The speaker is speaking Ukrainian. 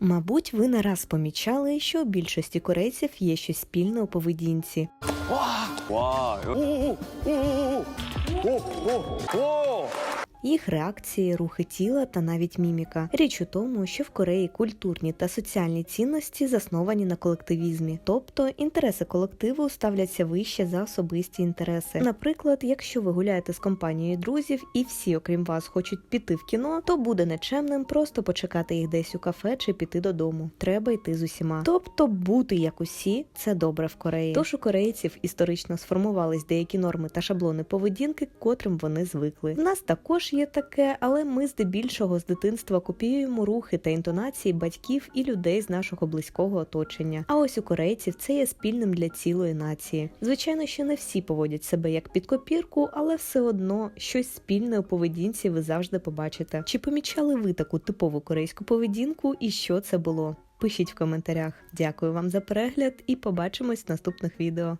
Мабуть, ви не раз помічали, що у більшості корейців є щось спільне у поведінці. Вау! Вау! О! О! О! О! Їх реакції, рухи тіла та навіть міміка. Річ у тому, що в Кореї культурні та соціальні цінності засновані на колективізмі, тобто інтереси колективу ставляться вище за особисті інтереси. Наприклад, якщо ви гуляєте з компанією друзів і всі, окрім вас, хочуть піти в кіно, то буде нечемним просто почекати їх десь у кафе чи піти додому. Треба йти з усіма. Тобто бути як усі це добре в Кореї. Тож у корейців історично сформувались деякі норми та шаблони поведінки, котрим вони звикли. В нас також є таке, але ми здебільшого з дитинства копіюємо рухи та інтонації батьків і людей з нашого близького оточення. А ось у корейців це є спільним для цілої нації. Звичайно, що не всі поводять себе як під копірку, але все одно щось спільне у поведінці ви завжди побачите. Чи помічали ви таку типову корейську поведінку і що це було? Пишіть в коментарях. Дякую вам за перегляд і побачимось в наступних відео.